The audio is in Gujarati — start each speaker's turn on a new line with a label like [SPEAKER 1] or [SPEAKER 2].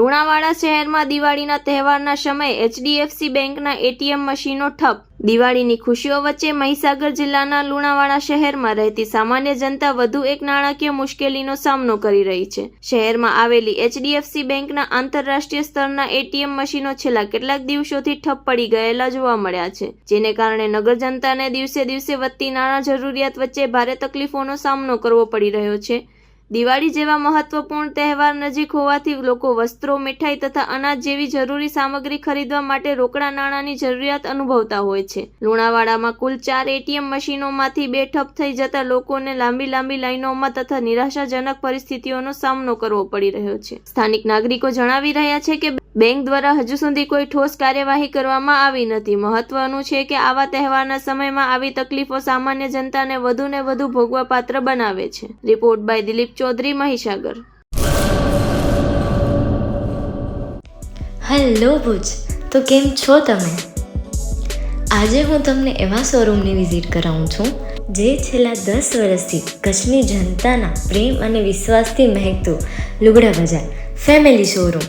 [SPEAKER 1] લુણાવાડા શહેરમાં દિવાળીના તહેવારના સમયે એચડીએફસી બેંકના એટીએમ મશીનો ઠપ. દિવાળીની ખુશીઓ વચ્ચે મહીસાગર જિલ્લાના લુણાવાડા શહેરમાં રહેતી સામાન્ય જનતા વધુ એક નાણાકીય મુશ્કેલીનો સામનો કરી રહી છે. શહેરમાં આવેલી એચડીએફસી બેંકના આંતરરાષ્ટ્રીય સ્તરના એટીએમ મશીનો છેલ્લા કેટલાક દિવસોથી ઠપ પડી ગયેલા જોવા મળ્યા છે, જેને કારણે નગર જનતાને દિવસે દિવસે વધતી નાણાં જરૂરિયાત વચ્ચે ભારે તકલીફોનો સામનો કરવો પડી રહ્યો છે. દિવાળી જેવા મહત્વપૂર્ણ તહેવાર નજીક હોવાથી લોકો વસ્ત્રો, મીઠાઈ તથા અનાજ જેવી જરૂરી સામગ્રી ખરીદવા માટે રોકડા નાણાંની જરૂરિયાત અનુભવતા હોય છે. લુણાવાડામાં કુલ ચાર એટીએમ મશીનોમાંથી બે ઠપ થઈ જતા લોકોને લાંબી લાંબી લાઈનોમાં તથા નિરાશાજનક પરિસ્થિતિઓનો સામનો કરવો પડી રહ્યો છે. સ્થાનિક નાગરિકો જણાવી રહ્યા છે કે બેંક દ્વારા હજુ સુધી કોઈ ઠોસ કાર્યવાહી કરવામાં આવી નથી. મહત્વનું છે કે આવા તહેવારના સમયમાં આવી તકલીફો સામાન્ય જનતાને વધુ ને વધુ ભોગવા પાત્ર બનાવે છે. Report by Dilip Chaudhary, Mahisagar.
[SPEAKER 2] Hello Bhuj, તો કેમ છો તમે? આજે હું તમને એવા શોરૂમની વિઝિટ કરાવું છું, જે છેલ્લા દસ વર્ષથી કચ્છની જનતાના પ્રેમ અને વિશ્વાસથી મહેકતું લુગડા બજાર, ફેમિલી શોરૂમ.